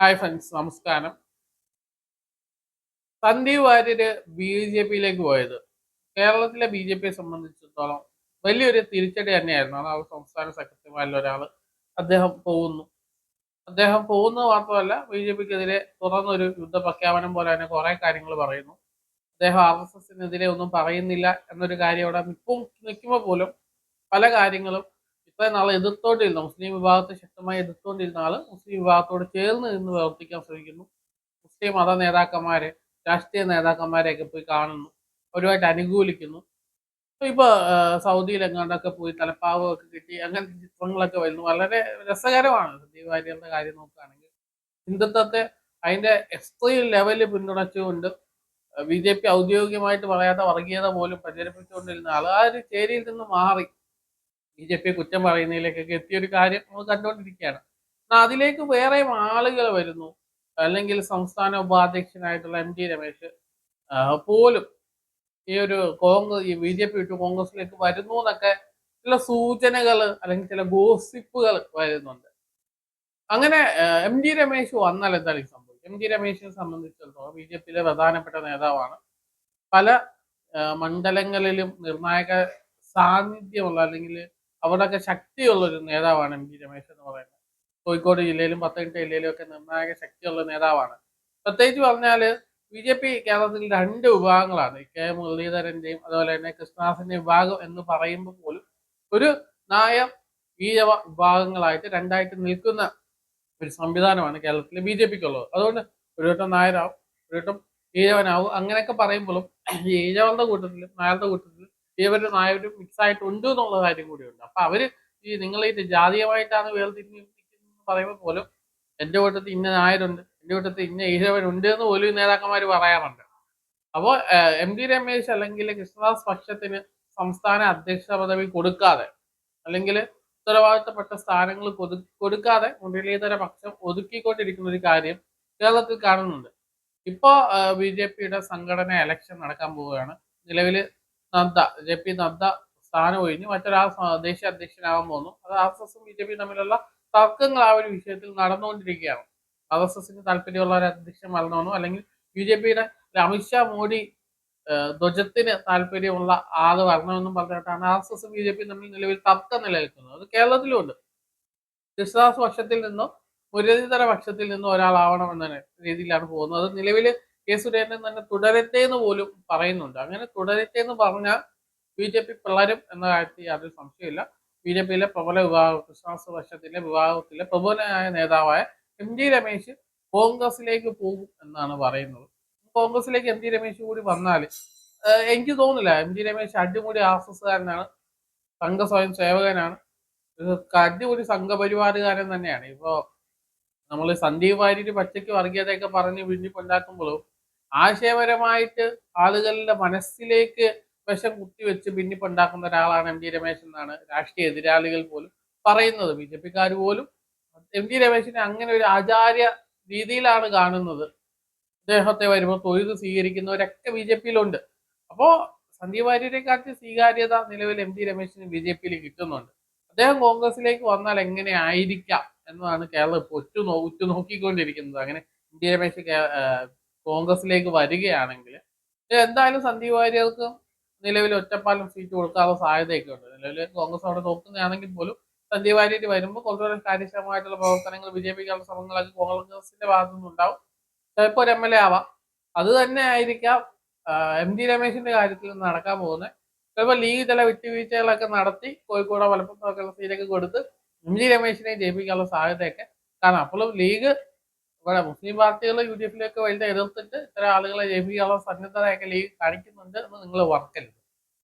Hi friends നമസ്കാരം. Sandeep Warrier B J പിയിലേക്ക് പോയത്. കേരളത്തിലെ ബി ജെ പിയെ സംബന്ധിച്ചിടത്തോളം വലിയൊരു തിരിച്ചടി തന്നെയായിരുന്നു. അതാണ് സംസ്ഥാന സെക്രട്ടറിമാരിൽ ഒരാൾ അദ്ദേഹം പോകുന്നു. അദ്ദേഹം പോകുന്നത് മാത്രമല്ല ബി ജെ പിക്കെതിരെ തുറന്നൊരു യുദ്ധ പ്രഖ്യാപനം പോലെ തന്നെ കുറെ കാര്യങ്ങൾ പറയുന്നു. അദ്ദേഹം ആർ എസ് എസിനെതിരെ ഒന്നും പറയുന്നില്ല എന്നൊരു കാര്യം അവിടെ നിൽക്കും നിൽക്കുമ്പോൾ പോലും പല കാര്യങ്ങളും ഇത്രയും നാളെ എതിർത്തോണ്ടിരുന്ന? മുസ്ലിം വിഭാഗത്തെ ശക്തമായി എതിർത്തോണ്ടിരുന്ന ആൾ മുസ്ലിം വിഭാഗത്തോട് ചേർന്ന് നിന്ന് പ്രവർത്തിക്കാൻ ശ്രമിക്കുന്നു. മുസ്ലിം മത നേതാക്കന്മാരെ രാഷ്ട്രീയ നേതാക്കന്മാരെയൊക്കെ പോയി കാണുന്നു. അവരുമായിട്ട് അനുകൂലിക്കുന്നു. ഇപ്പൊ സൗദിയിൽ എങ്ങാണ്ടൊക്കെ പോയി തലപ്പാവൊക്കെ കിട്ടി അങ്ങനത്തെ ചിത്രങ്ങളൊക്കെ വരുന്നു. വളരെ രസകരമാണ് സന്ദീപ് വാര്യരുടെ കാര്യം നോക്കുകയാണെങ്കിൽ. ഹിന്ദുത്വത്തെ അതിന്റെ എക്സ്ട്രീം ലെവലിൽ പിന്തുണച്ചുകൊണ്ട് ബി ജെ പി ഔദ്യോഗികമായിട്ട് പറയാത്ത വർഗീയത പോലും പ്രചരിപ്പിച്ചുകൊണ്ടിരുന്ന ആൾ ആ ഒരു ചേരിയിൽ നിന്ന് മാറി. ബി ജെ പി കുറ്റം പറയുന്നതിലേക്കൊക്കെ എത്തിയൊരു കാര്യം നമ്മൾ കണ്ടുകൊണ്ടിരിക്കുകയാണ്. എന്നാൽ അതിലേക്ക് വേറെ ആളുകൾ വരുന്നു. അല്ലെങ്കിൽ സംസ്ഥാന ഉപാധ്യക്ഷനായിട്ടുള്ള എം ടി രമേശ് പോലും ഈ ഒരു കോൺഗ്രസ് ഈ ബി ജെ പി വിട്ട് കോൺഗ്രസിലേക്ക് വരുന്നു എന്നൊക്കെ ചില സൂചനകൾ അല്ലെങ്കിൽ ചില ഗോസിപ്പുകൾ വരുന്നുണ്ട്. അങ്ങനെ എം ജി രമേശ് വന്നാൽ എന്തായാലും സംഭവിക്കും. എം ജി രമേശിനെ സംബന്ധിച്ചിടത്തോളം ബി ജെ പിയിലെ പ്രധാനപ്പെട്ട നേതാവാണ്. പല മണ്ഡലങ്ങളിലും നിർണായക സാന്നിധ്യമുള്ള അല്ലെങ്കിൽ അവിടെയൊക്കെ ശക്തിയുള്ള ഒരു നേതാവാണ് എം ജി രമേശ് എന്ന് പറയുന്നത്. കോഴിക്കോട് ജില്ലയിലും പത്തനംതിട്ട ജില്ലയിലും ഒക്കെ നിർണായക ശക്തിയുള്ള നേതാവാണ്. പ്രത്യേകിച്ച് പറഞ്ഞാൽ ബി ജെ പി കേരളത്തിൽ രണ്ട് വിഭാഗങ്ങളാണ്. കെ മുരളീധരന്റെയും അതുപോലെ തന്നെ കൃഷ്ണദാസിന്റെ വിഭാഗം എന്ന് പറയുമ്പോൾ പോലും ഒരു നായ ഈഴവ വിഭാഗങ്ങളായിട്ട് രണ്ടായിട്ട് നിൽക്കുന്ന ഒരു സംവിധാനമാണ് കേരളത്തിലെ ബി ജെ പിക്കുള്ളത് അതുകൊണ്ട് ഒരു വട്ടം നായരാവും ഒരു വട്ടം ഈഴവനാവും അങ്ങനെയൊക്കെ പറയുമ്പോഴും ഈഴവരുടെ കൂട്ടത്തിലും നായരുടെ കൂട്ടത്തിലും ഈഴവരും നായരും മിക്സ് ആയിട്ടുണ്ട് എന്നുള്ള കാര്യം കൂടിയുണ്ട്. അപ്പൊ അവർ ഈ നിങ്ങൾ ഇത് ജാതീയമായിട്ടാണ് വേർതിരിഞ്ഞ് പറയുമ്പോൾ പോലും എന്റെ കൂട്ടത്തിൽ ഇന്ന നായരുണ്ട് എന്റെ കൂട്ടത്തിൽ ഇന്ന ഈഴവനുണ്ട് എന്ന് പോലും നേതാക്കന്മാർ പറയാറുണ്ട്. അപ്പോൾ എം ഡി രമേശ് അല്ലെങ്കിൽ കൃഷ്ണദാസ് പക്ഷത്തിന് സംസ്ഥാന അധ്യക്ഷ പദവി കൊടുക്കാതെ അല്ലെങ്കിൽ ഉത്തരവാദിത്തപ്പെട്ട സ്ഥാനങ്ങൾ കൊടുക്കാതെ മുരളീധര പക്ഷം ഒതുക്കിക്കൊണ്ടിരിക്കുന്ന ഒരു കാര്യം കേരളത്തിൽ കാണുന്നുണ്ട്. ഇപ്പോ ബി ജെ പിയുടെ സംഘടന എലക്ഷൻ നടക്കാൻ പോവുകയാണ്. നിലവിൽ നദ്ദ ജെ പി നദ്ദ സ്ഥാനം ഒഴിഞ്ഞ് മറ്റൊരാൾ ദേശീയ അധ്യക്ഷനാകാൻ പോകുന്നു. അത് ആർ എസ് എസും ബി ജെ പിയും തമ്മിലുള്ള തർക്കങ്ങൾ ആ ഒരു വിഷയത്തിൽ നടന്നുകൊണ്ടിരിക്കുകയാണ്. ആർ എസ് എസിന് താല്പര്യമുള്ള ഒരു അധ്യക്ഷൻ വരണമെന്നോ അല്ലെങ്കിൽ ബി ജെ പിയുടെ അമിത്ഷാ മോഡി ധ്വജത്തിന് താല്പര്യമുള്ള ആൾ വരണമെന്നും പറഞ്ഞിട്ടാണ് ആർ എസ് എസും ബി ജെ പിയും തമ്മിൽ നിലവിൽ തർക്കം നിലനിൽക്കുന്നത്. അത് കേരളത്തിലുണ്ട്. കൃഷ്ണദാസ് പക്ഷത്തിൽ നിന്നോ മുരളീധര പക്ഷത്തിൽ നിന്നോ ഒരാളാവണം എന്ന രീതിയിലാണ് പോകുന്നത്. അത് നിലവിൽ കെ സുരേന്ദ്രൻ തന്നെ തുടരട്ടെ എന്ന് പോലും പറയുന്നുണ്ട്. അങ്ങനെ തുടരട്ടെ എന്ന് പറഞ്ഞാൽ ബി ജെ പി പിള്ളേരും എന്ന കാര്യത്തിൽ യാതൊരു സംശയമില്ല ബി ജെ പിയിലെ പ്രബല വിഭാഗം ക്രിസ്മസ് വർഷത്തിലെ വിഭാഗത്തിലെ പ്രബലനായ നേതാവായ എം ജി രമേശ് കോൺഗ്രസിലേക്ക് പോകും എന്നാണ് പറയുന്നത്. കോൺഗ്രസിലേക്ക് എം ജി രമേശ് കൂടി വന്നാൽ എനിക്ക് തോന്നുന്നില്ല. എം ജി രമേശ് അടിമുടി ആർ എസ് എസ്കാരനാണ് സംഘ സ്വയം സേവകനാണ്. അടിമുടി സംഘപരിവാറുകാരൻ തന്നെയാണ്. ഇപ്പോ നമ്മൾ സന്ദീപ് വാര്യര് പച്ചയ്ക്ക് വർഗീയതയൊക്കെ പറഞ്ഞ് പിന്നിപ്പുണ്ടാക്കുമ്പോഴും ആശയപരമായിട്ട് ആളുകളുടെ മനസ്സിലേക്ക് വിഷം കുത്തിവെച്ച് പിന്നിപ്പുണ്ടാക്കുന്ന ഒരാളാണ് എം ഡി രമേശ് എന്നാണ് രാഷ്ട്രീയ എതിരാളികൾ പോലും പറയുന്നത്. ബി ജെ പിക്കാർ പോലും എം ഡി രമേശിനെ അങ്ങനെ ഒരു ആചാര്യ രീതിയിലാണ് കാണുന്നത്. അദ്ദേഹത്തെ വരുമ്പോൾ തൊഴിൽ സ്വീകരിക്കുന്നവരൊക്കെ ബി ജെ പിയിലുണ്ട്. അപ്പോ സന്ദീപ് വാര്യരെക്കാട്ടി സ്വീകാര്യത നിലവിൽ എം ഡി രമേശിന് ബി ജെ പിയിൽ കിട്ടുന്നുണ്ട്. അദ്ദേഹം കോൺഗ്രസിലേക്ക് വന്നാൽ എങ്ങനെ ആയിരിക്കാം എന്നതാണ് കേരളം ഇപ്പോൾ ഒറ്റ നോ ഉറ്റു നോക്കിക്കൊണ്ടിരിക്കുന്നത് അങ്ങനെ എം ഡി രമേശ് കോൺഗ്രസിലേക്ക് വരികയാണെങ്കിൽ എന്തായാലും സന്ദീപ് വാര്യർക്ക് നിലവിൽ ഒറ്റപ്പാലം സീറ്റ് കൊടുക്കാനുള്ള സാധ്യതയൊക്കെ ഉണ്ട്. നിലവിൽ കോൺഗ്രസ് അവിടെ നോക്കുന്നതാണെങ്കിൽ പോലും സന്ദീപ് വാര്യർ വരുമ്പോൾ കുറച്ചുകൂടെ കാര്യക്ഷമമായിട്ടുള്ള പ്രവർത്തനങ്ങൾ പിക്കുള്ള ശ്രമങ്ങളൊക്കെ കോൺഗ്രസിന്റെ ഭാഗത്തു നിന്നുണ്ടാവും. ചിലപ്പോൾ ഒരു എം എൽ എ ആവാം. അത് തന്നെ ആയിരിക്കാം എം ജി രമേശിന്റെ കാര്യത്തിൽ നടക്കാൻ പോകുന്നത്. ചിലപ്പോൾ ലീഗ് ചില വിട്ടുവീഴ്ചകളൊക്കെ നടത്തി കോഴിക്കോട് മലപ്പുറത്തൊക്കെയുള്ള സീറ്റൊക്കെ കൊടുത്ത് എം ജി രമേശിനെ ജയിപ്പിക്കാനുള്ള സാധ്യതയൊക്കെ കാരണം അപ്പോഴും ലീഗ് ഇവിടെ മുസ്ലിം പാർട്ടികൾ യു ഡി എഫിലേക്ക് വലിയ എതിർത്തിട്ട് ഇത്തരം ആളുകളെ ജയിപ്പിക്കാനുള്ള സന്നദ്ധതയൊക്കെ ലീഗ് കാണിക്കുന്നുണ്ട് എന്ന് നിങ്ങൾ വർക്കരുത്